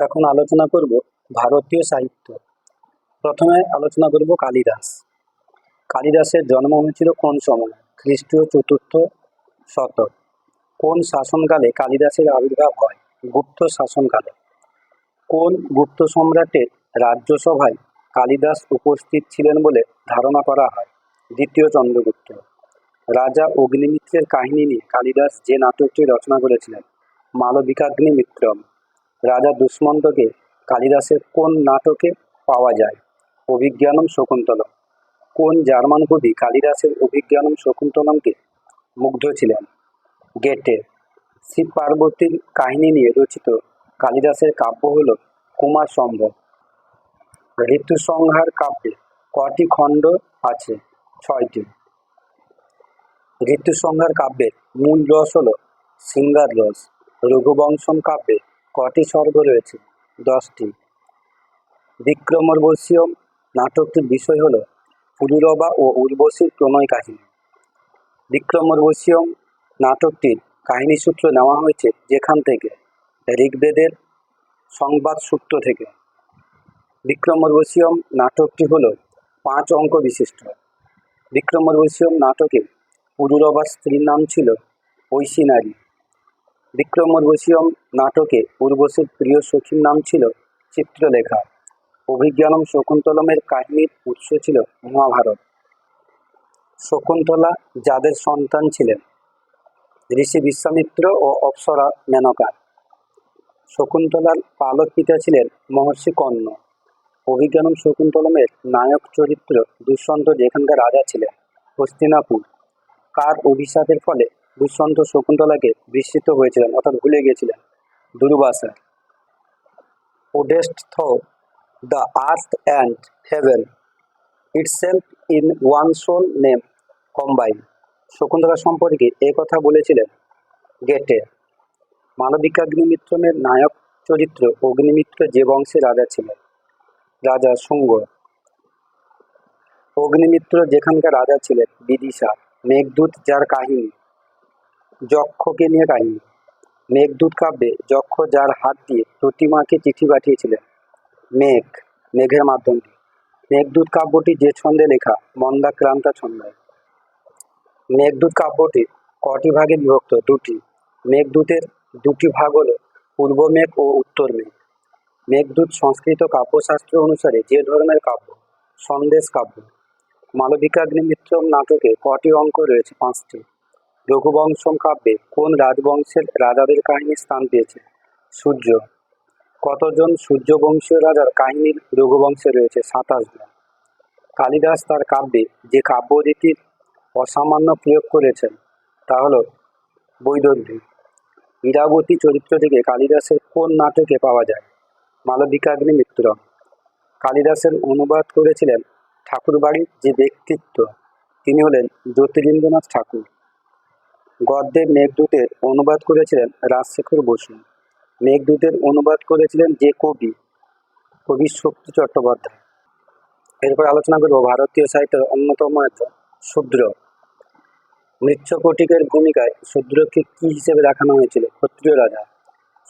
এখন আলোচনা করব ভারতীয় সাহিত্য। প্রথমে আলোচনা করব কালিদাস। কালিদাসের জন্ম হয়েছিল কোন সময়? খ্রিস্টীয় চতুর্থ শতক। কোন শাসনকালে কালিদাসের আবির্ভাব হয়? গুপ্ত শাসনকালে। কোন গুপ্ত সম্রাটের রাজ্যসভায় কালিদাস উপস্থিত ছিলেন বলে ধারণা করা হয়? দ্বিতীয় চন্দ্রগুপ্ত। রাজা অগ্নিমিত্রের কাহিনী নিয়ে কালিদাস যে নাটকটি রচনা করেছিলেন মালবিকাগ্নি মিত্রম রাজা দুষ্মন্তকে কালিদাসের কোন নাটকে পাওয়া যায়? অভিজ্ঞানম শকুন্তলম। কোন জার্মান কবি কালিদাসের অভিজ্ঞানম শকুন্তলমকে মুগ্ধ ছিলেন? গেটে। শিব পার্বতীর কাহিনী নিয়ে রচিত কালিদাসের কাব্য হল কুমার সম্ভব ঋতুসংহার কাব্যে কটি খণ্ড আছে? ছয়টি। ঋতুসংহার কাব্যের মূল রস হল সিঙ্গার রস। রঘুবংশম কাব্যে কটি স্বর্গ রয়েছে? দশটি। বিক্রমর্বশীয়ম নাটকটির বিষয় হল পুরুরবা ও উর্বশীর প্রণয় কাহিনী। বিক্রমর্বশীয়ম নাটকটির কাহিনী সূত্র নেওয়া হয়েছে যেখান থেকে? ঋগ্বেদের সংবাদ সূত্র থেকে। বিক্রমর্বশীয়ম নাটকটি হল পাঁচ অঙ্ক বিশিষ্ট। বিক্রমর্বশীয়ম নাটকে পুরুরবার স্ত্রীর নাম ছিল ঐশী নারী। বিক্রমর্বশীয়ম নাটকে উর্বশীর প্রিয় সখীর নাম ছিল চিত্রলেখা। অভিজ্ঞানম শকুন্তলমের কাহিনীর উৎস ছিল মহাভারত। শকুন্তলা যাদের সন্তান ছিলেন, ঋষি বিশ্বামিত্র ও অপ্সরা মেনকা। শকুন্তলার পালক পিতা ছিলেন মহর্ষি কর্ণ। অভিজ্ঞানম শকুন্তলমের নায়ক চরিত্র দুষ্যন্ত যেখানকার রাজা ছিলেন, হস্তিনাপুর। কার অভিশাপের ফলে দুষ্যন্ত শকুন্তলাকে বিস্মিত হয়েছিলেন, অর্থাৎ ভুলে গিয়েছিলেন দুর্বাসা ওডেস্ট থ the earth and heaven itself in one sole name combine Shakuntala সম্পর্কে এ কথা বলেছিলেন গেটে। মালবিকাগ্নিমিত্রমের নায়ক চরিত্র অগ্নিমিত্র যে বংশের রাজা ছিলেন, রাজা শুঙ্গ। অগ্নিমিত্র যেখানকার রাজা ছিলেন, বিদিশা, মেঘদূত যার কাহিনী। যক্ষকে নিয়ে কাহিনী মেঘদূত কাব্যে যক্ষ যার হাত দিয়ে প্রতিমাকে চিঠি পাঠিয়েছিলেন। মেঘ, মেঘের মাধ্যম। দিয়ে মেঘদূত কাব্যটি যে ছন্দে লেখা, মন্দাক্রান্তা ছন্দে মেঘদূত কাব্যটি কটি ভাগে বিভক্ত? দুটি। মেঘদূতের দুটি ভাগ হল পূর্ব মেঘ ও উত্তর মেঘ। মেঘদূত সংস্কৃত কাব্যশাস্ত্র অনুসারে যে ধরনের কাব্য, সন্দেশ কাব্য। মালবিকাগ্নিমিত্রম নাটকে কটি অঙ্ক রয়েছে? পাঁচটি। রঘুবংশম কাব্যে কোন রাজবংশের রাজাদের কাহিনী স্থান পেয়েছে? সূর্য। কতজন সূর্যবংশীয় রাজার কাহিনী রঘুবংশে রয়েছে? সাতাশ জন। কালিদাস তার কাব্যে যে কাব্যরীতির অসামান্য প্রয়োগ করেছেন, তা হল বৈদর্ভী ইরাবতী চরিত্রটিকে কালিদাসের কোন নাটকে পাওয়া যায়? মালবিকাগ্নি মিত্র। কালিদাসের অনুবাদ করেছিলেন ঠাকুরবাড়ির যে ব্যক্তিত্ব, তিনি হলেন জ্যোতিরিন্দ্রনাথ ঠাকুর। গদ্যের মেঘদূতের অনুবাদ করেছিলেন রাজশেখর বসু। মেঘদূতের অনুবাদ করেছিলেন যে কবি কবি শক্তি চট্টোপাধ্যায়। এরপর আলোচনা করব ভারতীয় সাহিত্যের অন্যতম একটা শূদ্র মৃচ্ছকটিকের ভূমিকায় শূদ্রকে কি হিসেবে দেখানো হয়েছিল? ক্ষত্রিয় রাজা।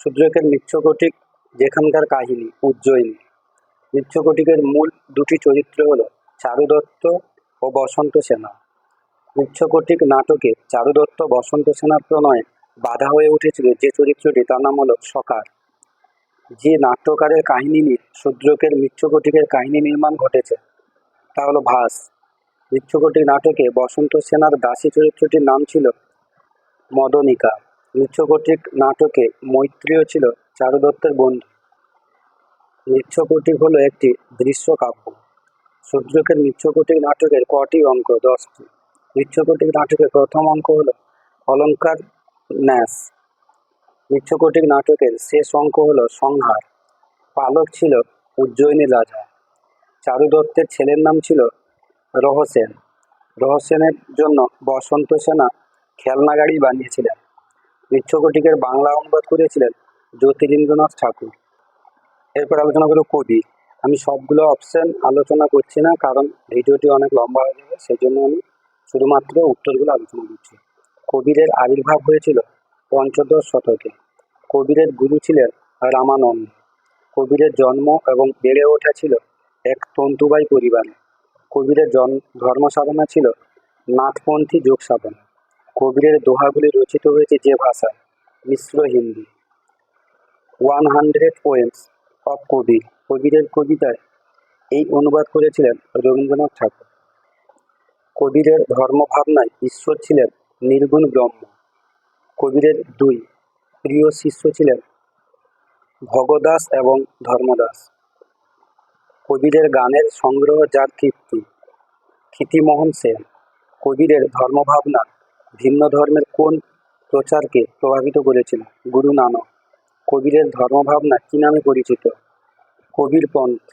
শূদ্রকের মৃচ্ছকটিক যেখানকার কাহিনী উজ্জয়িনী মৃচ্ছকটিকের মূল দুটি চরিত্র হল চারুদত্ত ও বসন্ত সেনা। মৃচ্ছকটিক নাটকে চারুদত্ত, বসন্ত সেনার প্রণয়ে বাধা হয়ে উঠেছিল যে চরিত্রটি তার নাম হল সকার। যে নাট্যকারের কাহিনী নিয়ে শূদ্রকের মৃচ্ছকটিকের কাহিনী নির্মাণ ঘটেছে, তা হলো ভাস। মৃচ্ছকটিক নাটকে বসন্ত সেনার দাসী চরিত্রটির নাম ছিল মদনিকা। মৃচ্ছকটিক নাটকে মৈত্রীয় ছিল চারুদত্তের বন্ধু। মৃচ্ছকটিক হলো একটি দৃশ্যকাব্য। শূদ্রকের মৃচ্ছকটিক নাটকের কটি অঙ্ক? দশটি। মৃচ্ছকটিক নাটকের প্রথম অঙ্ক হল অলঙ্কার ন্যাস। মৃচ্ছকটিক নাটকের শেষ অঙ্ক হল সংহার। পালক ছিল উজ্জয়িনী রাজা। চারুদত্তের ছেলের নাম ছিল রহসেন রহসেনের জন্য বসন্ত সেনা খেলনা গাড়ি বানিয়েছিলেন। মৃচ্ছকটিকের বাংলা অনুবাদ করেছিলেন জ্যোতিরিন্দ্রনাথ ঠাকুর। এরপর আলোচনা করব কবি। আমি সবগুলো অপশন আলোচনা করছি না, কারণ ভিডিওটি অনেক লম্বা হয়ে যাবে সেই জন্য আমি শুধুমাত্র উত্তরগুলো আলোচনা করছি। কবিরের আবির্ভাব হয়েছিল পঞ্চদশ শতকে। কবিরের গুরু ছিলেন রামানন্দ। কবিরের জন্ম এবং বেড়ে ওঠা ছিল এক তন্তুবাই পরিবারে। কবিরের জন ধর্ম সাধনা ছিল নাথপন্থী যোগ সাধনা কবিরের দোহাগুলি রচিত হয়েছে যে ভাষায়, মিশ্র Hindi. One hundred poems of Kabir. কবিরের কবিতায় এই অনুবাদ করেছিলেন রবীন্দ্রনাথ ঠাকুর। কবিরের ধর্মভাবনায় ঈশ্বর ছিলেন নির্গুণ ব্রহ্ম। কবিরের দুই প্রিয় শিষ্য ছিলেন ভগদাস এবং ধর্মদাস। কবিরের গানের সংগ্রহ যার কীর্তি ক্ষিতিমোহন সেন, কবিরের ধর্মভাবনা ভিন্ন ধর্মের কোন প্রচারকে প্রভাবিত করেছিল? গুরু নানক, কবিরের ধর্মভাবনা কি নামে পরিচিত? কবির পন্থ।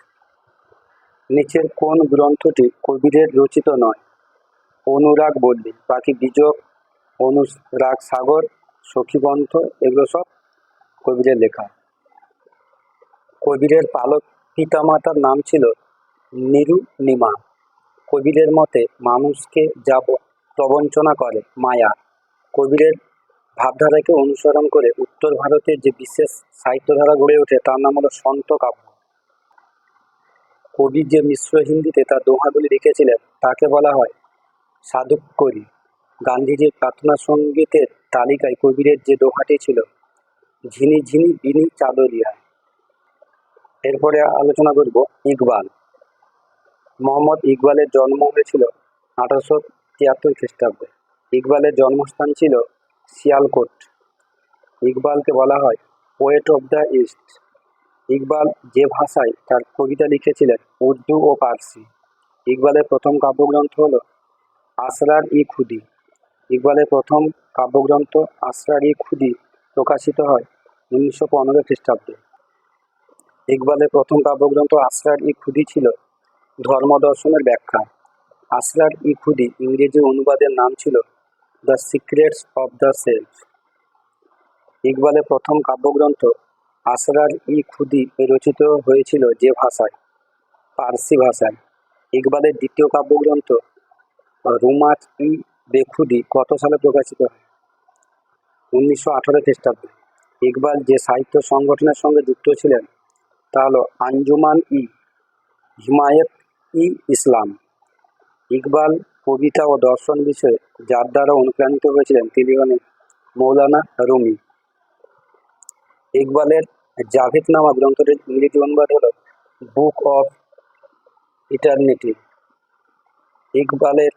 নিচের কোন গ্রন্থটি কবিরের রচিত নয়? অনুরাগ বললি। বাকি বিজোগ অনুরাগ সাগর সখীপন্থ এগুলো সব কবিরের লেখা। কবিরের পালক পিতামাতার নাম ছিল নিরুনিমা কবিরের মতে মানুষকে যা প্রবঞ্চনা করে মায়া। কবিরের ভাবধারাকে অনুসরণ করে উত্তর ভারতের যে বিশেষ সাহিত্যধারা গড়ে ওঠে, তার নাম হলো সন্ত কাব্য। কবি যে মিশ্র হিন্দিতে তার দোহাগুলি লিখেছিলেন, তাকে বলা হয় সাধুকরী গান্ধীজির প্রার্থনা সঙ্গীতের তালিকায় কবিরের যে দোহাটি ছিল, ঝিনি ঝিনি বিনি চাদরিয়া। এরপরে আলোচনা করব ইকবাল। মোহাম্মদ ইকবালের জন্ম হয়েছিল আঠারোশো তিয়াত্তর খ্রিস্টাব্দে। ইকবালের জন্মস্থান ছিল শিয়ালকোট। ইকবালকে বলা হয় poet of the east Iqbal যে ভাষায় তার কবিতা লিখেছিলেন উর্দু ও পার্সি। ইকবালের প্রথম কাব্যগ্রন্থ হল আসরার ই খুদি। ইকবালের প্রথম কাব্যগ্রন্থ আসরার ই খুদি প্রকাশিত হয় উনিশশো পনেরো খ্রিস্টাব্দে। ইকবালের প্রথম কাব্যগ্রন্থ আসরার ই খুদি ছিল ধর্ম দর্শনের ব্যাখ্যা। আসরার ই খুদি ইংরেজি অনুবাদের নাম ছিল the secrets of the self. ইকবালের প্রথম কাব্যগ্রন্থ আসরার ই খুদি রচিত হয়েছিল যে ভাষায়? পার্সি ভাষায়। ইকবালের দ্বিতীয় কাব্যগ্রন্থ রুমাচ ই বেখুদি কত সালে প্রকাশিত হয়? উনিশশো আঠারো খ্রিস্টাব্দে। ইকবাল যে সাহিত্য সংগঠনের সঙ্গে যুক্ত ছিলেন, তা হলো আঞ্জুমান ই হিমায়ত ই ইসলাম। ইকবাল কবিতা ও দর্শন বিষয়ে যার দ্বারা অনুপ্রাণিত হয়েছিলেন তিনি হলেন মৌলানা রুমি। ইকবালের জাভেদ নামা গ্রন্থটির ইংরেজি অনুবাদ হল বুক অফ ইটারনিটি। ইকবালের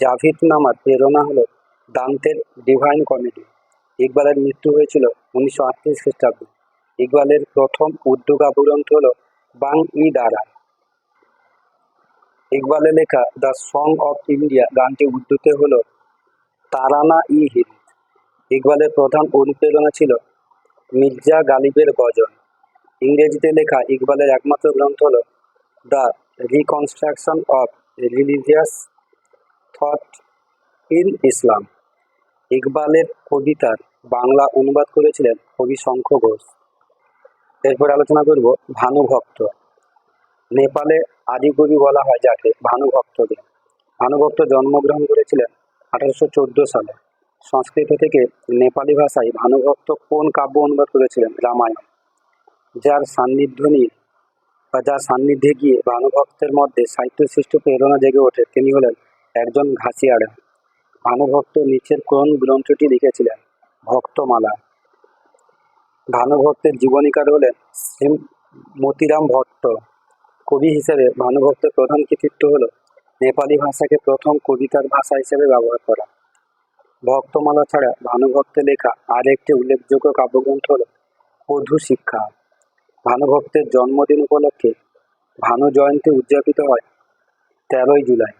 জাভেদনামার প্রেরণা হলো দান্তের ডিভাইন কমেডি ইকবালের মৃত্যু হয়েছিল উনিশশো আটত্রিশ খ্রিস্টাব্দে। ইকবালের প্রথম উর্দু কাব্যগ্রন্থ হলো বাং ই দারা। ইকবালের লেখা দ্য সং অফ ইন্ডিয়া গানটি উর্দুতে হল তারানা ই হিন্দ। ইকবালের প্রধান অনুপ্রেরণা ছিল মির্জা গালিবের গজল। ইংরেজিতে লেখা ইকবালের একমাত্র গ্রন্থ হল the reconstruction of religious thought in Islam. ইকবালের কবিতার বাংলা অনুবাদ করেছিলেন কবি শঙ্খ ঘোষ। এরপর আলোচনা করব ভানুভক্ত নেপালে আদিকবি বলা হয় যাকে ভানুভক্তকে ভানুভক্ত জন্মগ্রহণ করেছিলেন আঠারোশো চোদ্দ সালে। সংস্কৃত থেকে নেপালি ভাষায় ভানুভক্ত কোন কাব্য অনুবাদ করেছিলেন রামায়ণ। যার সান্নিধ্য নিয়ে বা যার সান্নিধ্যে গিয়ে ভানুভক্তের মধ্যে সাহিত্য সৃষ্টি প্রেরণা জেগে ওঠে তিনি হলেন একজন ঘাসিয়াড়া ভানুভক্ত নিচের কোন গ্রন্থটি লিখেছিলেন? ভক্তমালা। ভানুভক্তের জীবনীকার হলেন শ্রী মতিরাম ভট্ট। কবি হিসেবে ভানুভক্তের প্রধান কৃতিত্ব হল নেপালি ভাষাকে প্রথম কবিতার ভাষা হিসেবে ব্যবহার করা। ভক্তমালা ছাড়া ভানুভক্তের লেখা আর একটি উল্লেখযোগ্য কাব্যগ্রন্থ হল বধূ শিক্ষা। ভানুভক্তের জন্মদিন উপলক্ষে ভানু জয়ন্তী উদযাপিত হয় তেরোই জুলাই।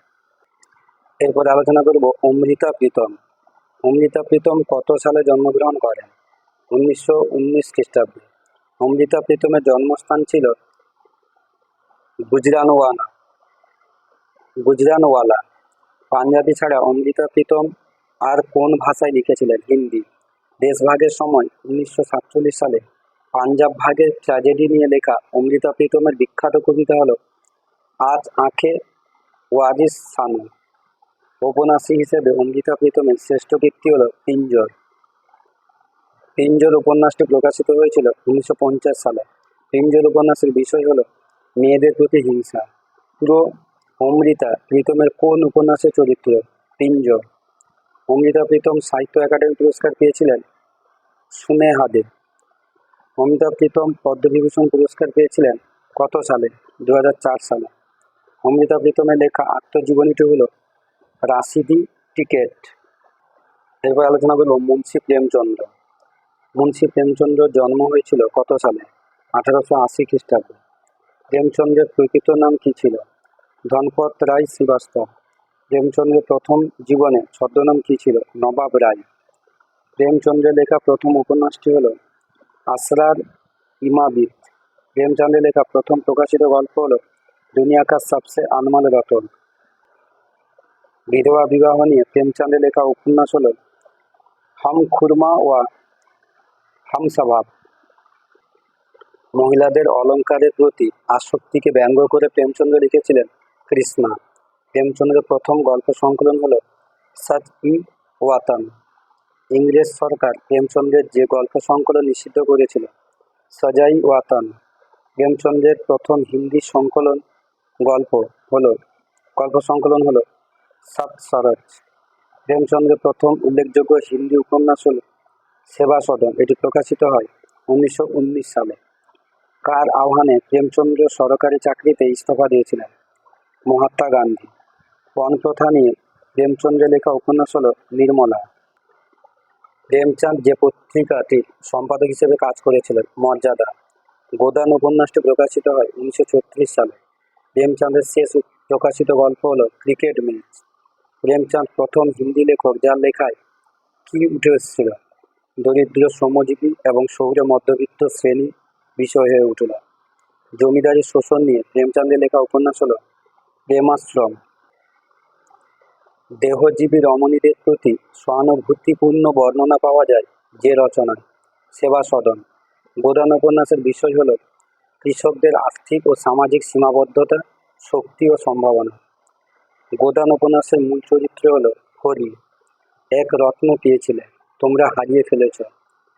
এরপর আলোচনা করব অমৃতা প্রীতম। অমৃতা প্রীতম কত সালে জন্মগ্রহণ করেন? উনিশশো উনিশ খ্রিস্টাব্দে। অমৃতা প্রীতমের জন্মস্থান ছিল গুজরানওয়ালা গুজরানওয়ালা। পাঞ্জাবি ছাড়া অমৃতা প্রীতম আর কোন ভাষায় লিখেছিলেন? হিন্দি। দেশভাগের সময় উনিশশো সাতচল্লিশ সালে পাঞ্জাব ভাগের ট্র্যাজেডি নিয়ে লেখা অমৃতা প্রীতমের বিখ্যাত কবিতা হলো, আজ আঁখে ওয়াজিস সানু। উপন্যাসী হিসেবে অমৃতা প্রীতমের শ্রেষ্ঠ কীর্তি হল পিঞ্জর। পিঞ্জর উপন্যাসটি প্রকাশিত হয়েছিল উনিশশো পঞ্চাশ সালে। পিঞ্জর উপন্যাসের বিষয় হল মেয়েদের প্রতি হিংসা। পুরো অমৃতা প্রীতমের কোন উপন্যাসের চরিত্র? পিঞ্জর। অমৃতা প্রীতম সাহিত্য একাডেমি পুরস্কার পেয়েছিলেন সুনেহাদে অমিতাভ প্রীতম পদ্মবিভূষণ পুরস্কার পেয়েছিলেন কত সালে? দুহাজার চার সালে। অমৃতা প্রীতমের লেখা আত্মজীবনীটি হলো রাশিদি টিকেট। এরপর আলোচনা করব মুন্সী প্রেমচন্দ্র। মুন্সী প্রেমচন্দ্র জন্ম হয়েছিল কত সালে? আঠারোশো আশি খ্রিস্টাব্দে। প্রেমচন্দ্রের প্রকৃত নাম কি ছিল? ধনপত রায় শ্রীবাস্তব। প্রেমচন্দ্রের প্রথম জীবনে ছদ্মনাম কি ছিল? নবাব রায়। প্রেমচন্দ্রের লেখা প্রথম উপন্যাসটি হলো আসরার ইমাবিদ। প্রেমচন্দ্রের লেখা প্রথম প্রকাশিত গল্প হলো দুনিয়া কা সবসে আনমল রতন বিধবা বিবাহ নিয়ে প্রেমচন্দ্রের লেখা উপন্যাস হলো হাম খুরমা ওয়া হাম স্বভাব। মহিলাদের অলঙ্কারের প্রতি আসক্তিকে ব্যঙ্গ করে প্রেমচন্দ্র লিখেছিলেন কৃষ্ণা। প্রেমচন্দ্রের প্রথম গল্প সংকলন হলো সচ ই ওয়াতান। ইংরেজ সরকার প্রেমচন্দ্রের যে গল্প সংকলন নিষিদ্ধ করেছিল, সজাই ওয়াতান। প্রেমচন্দ্রের প্রথম হিন্দি সংকলন গল্প হল, গল্প সংকলন হলো সাত সরজ প্রেমচন্দ্রের প্রথম উল্লেখযোগ্য হিন্দি উপন্যাস হল সেবা সদন এটি প্রকাশিত হয় উনিশশো উনিশ সালে। কার আহ্বানে প্রেমচন্দ্র সরকারি চাকরিতে ইস্তফা দিয়েছিলেন? মহাত্মা গান্ধী। পণ প্রথা নিয়ে প্রেমচন্দ্রের লেখা উপন্যাস হল নির্মলা। প্রেমচাঁদ যে পত্রিকাটির সম্পাদক হিসেবে কাজ করেছিলেন, মর্যাদা। গোদান উপন্যাসটি প্রকাশিত হয় উনিশশো ছত্রিশ সালে। প্রেমচাঁদের শেষ প্রকাশিত গল্প হল ক্রিকেট ম্যাচ। প্রেমচাঁদ প্রথম হিন্দি লেখক, যার লেখায় কি উঠে এসেছিল? দরিদ্র শ্রমজীবী এবং শহুরে মধ্যবিত্ত শ্রেণি বিষয় হয়ে উঠল। জমিদারি শোষণ নিয়ে প্রেমচাঁদের লেখা উপন্যাস হলো প্রেমাশ্রম। দেহজীবী রমণীদের প্রতি সহানুভূতিপূর্ণ বর্ণনা পাওয়া যায় যে রচনায়। সেবা সদন। গোদান উপন্যাসের বিষয় হলো কৃষকদের আর্থিক ও সামাজিক সীমাবদ্ধতা, শক্তি ও সম্ভাবনা। গোদান উপন্যাসের মূল চরিত্র হলো হরি। এক রত্ন পেয়েছিলে তোমরা হারিয়ে ফেলেছ।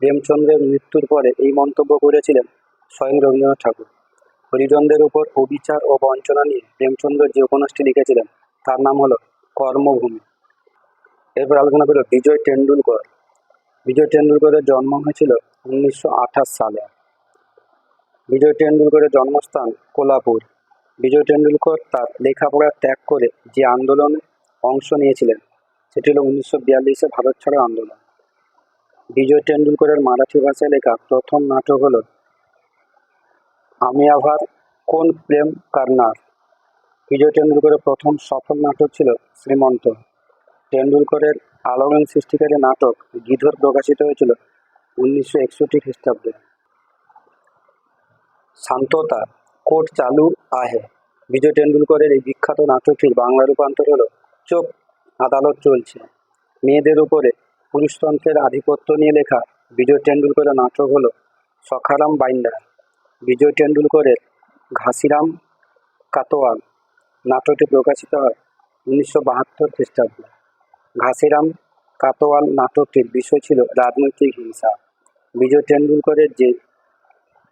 প্রেমচন্দ্রের মৃত্যুর পরে এই মন্তব্য করেছিলেন স্বয়ং রবীন্দ্রনাথ ঠাকুর। হরিজনদের উপর অবিচার ও বঞ্চনা নিয়ে প্রেমচন্দ্র যে উপন্যাসটি লিখেছিলেন, তার নাম হলো কর্মভূমি। এরপর আলোচনা করল বিজয় টেন্ডুলকর। বিজয় টেন্ডুলকরের জন্ম হয়েছিল উনিশশো আঠাশ সালে। বিজয় টেন্ডুলকরের জন্মস্থান কোলাপুর। বিজয় টেন্ডুলকর তার লেখাপড়া ত্যাগ করে যে আন্দোলনে অংশ নিয়েছিলেন, সেটি হলো উনিশশো বিয়াল্লিশে ভারত ছাড়ো আন্দোলন। বিজয় টেন্ডুলকরের মারাঠি ভাষায় লেখা প্রথম নাটক হলো, আমি আভার কোন প্রেম কারনার? বিজয় টেন্ডুলকরের প্রথম সফল নাটক ছিল শ্রীমন্ত। টেন্ডুলকরের আলোড়ন সৃষ্টিকারী নাটক গিধর প্রকাশিত হয়েছিল উনিশশো একষট্টি খ্রিস্টাব্দে। শান্ততা কোর্ট চালু আহে। বিজয় টেন্ডুলকরের এই বিখ্যাত নাটকটির বাংলা রূপান্তর হলো চোখ, আদালত চলছে। মেয়েদের উপরে পুরুষতন্ত্রের আধিপত্য নিয়ে লেখা বিজয় টেন্ডুলকরের নাটক হলো সখারাম বাইন্ডার। বিজয় টেন্ডুলকরের ঘাসিরাম কাতোয়াল নাটকটি প্রকাশিত হয় উনিশশো বাহাত্তর খ্রিস্টাব্দে। ঘাসিরাম কাতোয়াল নাটকটির বিষয় ছিল রাজনৈতিক হিংসা। বিজয় টেন্ডুলকরের যে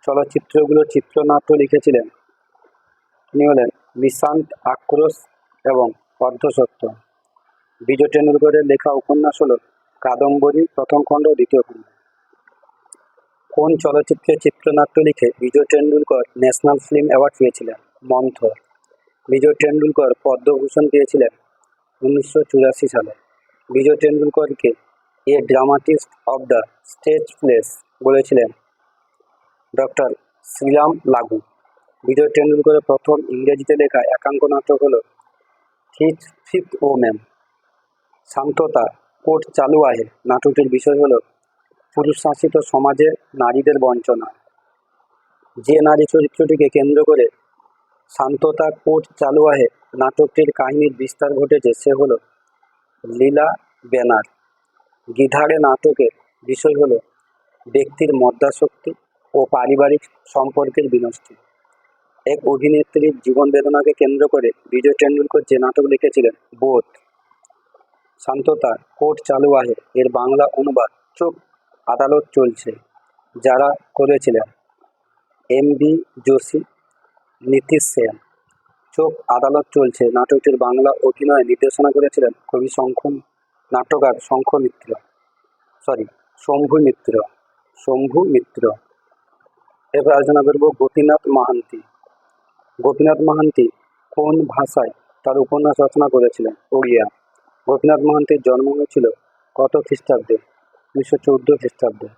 চলচ্চিত্রগুলো চিত্রনাট্য লিখেছিলেন। তিনি হলেন নিশান্ত আক্রোশ এবং অর্ধসত্য বিজয় টেন্ডুলকরের লেখা উপন্যাস হল কাদম্বরী, প্রথম খণ্ড, দ্বিতীয় খণ্ড। কোন চলচ্চিত্রে চিত্রনাট্য লিখে Vijay Tendulkar national film award পেয়েছিলেন? মন্থর। বিজয় টেন্ডুলকর পদ্মভূষণ পেয়েছিলেন উনিশশো চুরাশি সালে। Vijay টেন্ডুলকরকে a dramatist of the stage plays বলেছিলেন। ডক্টর শ্রীরাম লাগু। বিজয় টেন্ডুলকরের প্রথম ইংরেজিতে লেখা একাঙ্ক নাটক হল ফিফ ফিফথ ও ম্যাম শান্ততা কোর্ট চালু আহে। নাটকটির বিষয় হল পুরুষ শাসিত সমাজে নারীদের বঞ্চনা। যে নারী চরিত্রটিকে কেন্দ্র করে শান্ততা কোর্ট চালু আহে, নাটকটির কাহিনীর বিস্তার ঘটেছে, সে হলো লীলা ব্যানার গিধারে নাটকের বিষয় হল ব্যক্তির মদ্যাসক্তি ও পারিবারিক সম্পর্কের বিনষ্টি। এক অভিনেত্রীর জীবন বেদনাকে কেন্দ্র করে বিজয় টেন্ডুলকর যে নাটক লিখেছিলেন, বোধ। শান্ততা কোর্ট চালু আহে এর বাংলা অনুবাদ চোখ আদালত চলছে, যারা করেছিলেন। M B Joshi, Nitish Sen. চোখ আদালত চলছে, নাটকটির বাংলা অভিনয়ে নির্দেশনা করেছিলেন কবি শঙ্খ, নাট্যকার শঙ্খ মিত্র। সরি শম্ভু মিত্র। শম্ভু মিত্র। এবার আলোচনা করব গোপীনাথ মাহান্তি। গোপীনাথ মাহান্তি কোন ভাষায় তার উপন্যাস রচনা করেছিলেন? ওড়িয়া। গোপীনাথ মাহান্তির জন্ম হয়েছিল কত খ্রিস্টাব্দে? উনিশশো চৌদ্দ খ্রিস্টাব্দে।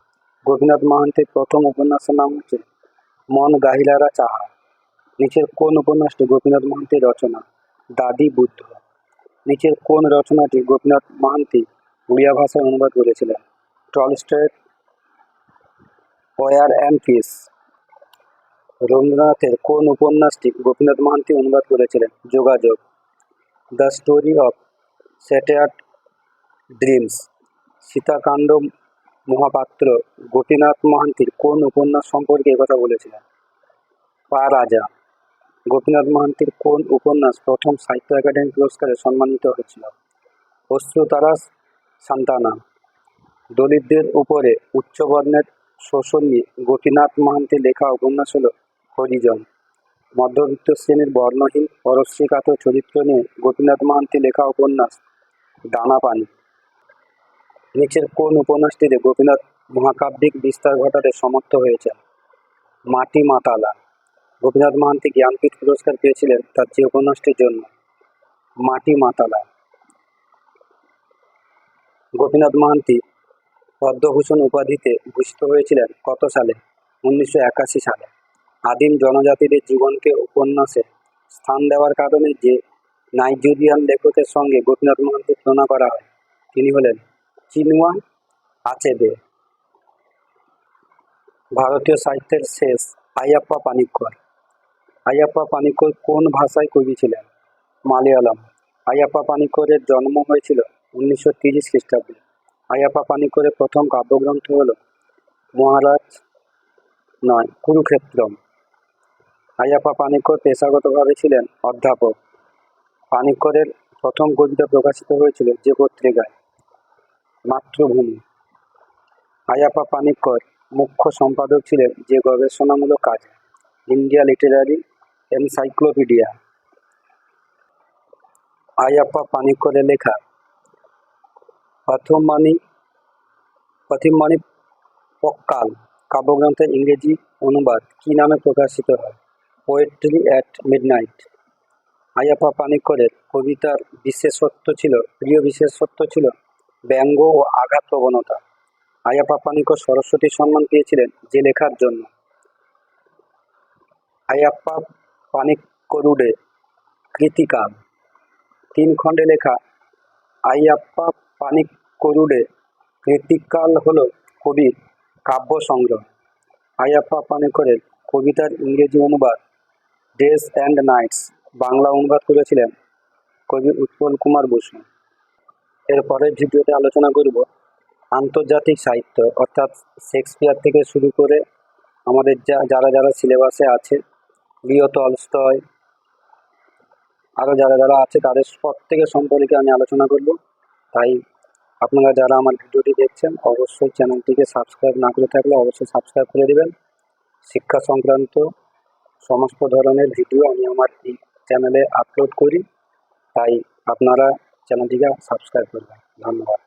গোপীনাথ মাহান্তির প্রথম উপন্যাসের নাম হচ্ছে মন গাহিলারা চাহা। নিচের কোন উপন্যাসটি গোপীনাথ মাহান্তির রচনা? দাদি বুদ্ধ। নিচের কোন রচনাটি গোপীনাথ মাহান্তি উড়িয়া ভাষায় অনুবাদ করেছিলেন? টলস্টয়ের ওয়ার অ্যান্ড পিস। রবীন্দ্রনাথের কোন উপন্যাসটি গোপীনাথ মাহান্তি অনুবাদ করেছিলেন? যোগাযোগ। The story of shattered dreams. Sitakanta Mahapatra Gopinath মাহান্তির কোন উপন্যাস সম্পর্কে কথা বলেছিলেন? পা রাজা। গোপীনাথ মাহান্তির কোন উপন্যাস প্রথম সাহিত্য একাডেমি পুরস্কারে সম্মানিত হয়েছিল? অশ্রুতারা সান্তানা। দলিতদের উপরে উচ্চবর্ণের শোষণ নিয়ে গোপীনাথ মাহান্তির লেখা উপন্যাস হল হরিজন। মধ্যবিত্ত শ্রেণির বর্ণহীন পরশ্রীকাত চরিত্র নিয়ে গোপীনাথ মাহান্তি লেখা উপন্যাস, দানা পানি। নিচের কোন উপন্যাসটিতে গোপীনাথ মহাকাব্যিক বিস্তার ঘটাতে সমর্থ হয়েছেন? মাটি মাতালা। গোপীনাথ মাহান্তি জ্ঞানপীঠ পুরস্কার পেয়েছিলেন তার যে উপন্যাসটির জন্য, মাটি মাতালা। গোপীনাথ মাহান্তি পদ্মভূষণ উপাধিতে ভূষিত হয়েছিলেন কত সালে? উনিশশো একাশি সালে। আদিম জনজাতিদের জীবনকে উপন্যাসে স্থান দেওয়ার কারণে যে নাইজেরিয়ান লেখকের সঙ্গে গোপীনাথ মাহান্তির তুলনা করা হয়, তিনি হলেন চিনুয়া আচেবে। ভারতীয় সাহিত্যের শেষ আয়াপ্পা পানিক্কর। আয়াপ্পা পানিক্কর কোন ভাষায় কবি ছিলেন? মালয়ালম। আয়াপ্পা পানিক্করের জন্ম হয়েছিল উনিশশো তিরিশ খ্রিস্টাব্দে। আয়াপ্পা পানিক্করের প্রথম কাব্যগ্রন্থ হল মহারাজ নয়, কুরুক্ষেত্রম। আয়াপ্পা পানিক্কর পেশাগতভাবে ছিলেন অধ্যাপক। পানিক্করের প্রথম কবিতা প্রকাশিত হয়েছিল যে পত্রিকায়, মাতৃভূমি আয়াপ্পা পানিক্কর মুখ্য সম্পাদক ছিলেন যে গবেষণামূলক কাজ, ইন্ডিয়া লিটারারি এনসাইক্লোপিডিয়া আয়াপ্পা পানিক্করের লেখা, প্রথমবাণী প্রথমবাণী পক্কাল কাব্যগ্রন্থের ইংরেজি অনুবাদ কী নামে প্রকাশিত হয়? পোয়েট্রি অ্যাট মিডনাইট আয়াপ্পা পানিকরের কবিতার বিশেষত্ব ছিল, প্রিয় বিশেষত্ব ছিল ব্যঙ্গ ও আঘাত প্রবণতা। আয়াপ্পা পানিক্কর সরস্বতী সম্মান পেয়েছিলেন যে লেখার জন্য। আয়াপ্পা পানিক্করুডে কৃতিকাল। তিন খণ্ডে লেখা আইয়াপ্পা পানিক্করুডে কৃতিকাল হল কবির কাব্য সংগ্রহ। আয়াপ্পা পানিকরের কবিতার ইংরেজি অনুবাদ ডেজ অ্যান্ড নাইটস বাংলা অনুবাদ করেছিলেন কবি উৎপল কুমার বসু। এর পরের ভিডিওতে আলোচনা করব আন্তর্জাতিক সাহিত্য, অর্থাৎ শেক্সপিয়ার থেকে শুরু করে আমাদের যা, যারা যারা সিলেবাসে আছে, লিও টলস্টয় আরও যারা যারা আছে তাদের প্রত্যেকের সম্পর্কে আমি আলোচনা করব। তাই আপনারা যারা আমার ভিডিওটি দেখছেন, অবশ্যই চ্যানেলটিকে সাবস্ক্রাইব না করে থাকলে অবশ্যই সাবস্ক্রাইব করে দেবেন। শিক্ষা সংক্রান্ত সমস্ত ধরনের ভিডিও আমি আমার এই চ্যানেলে আপলোড করি। তাই আপনারা চ্যানেলটিকে সাবস্ক্রাইব করবেন। ধন্যবাদ।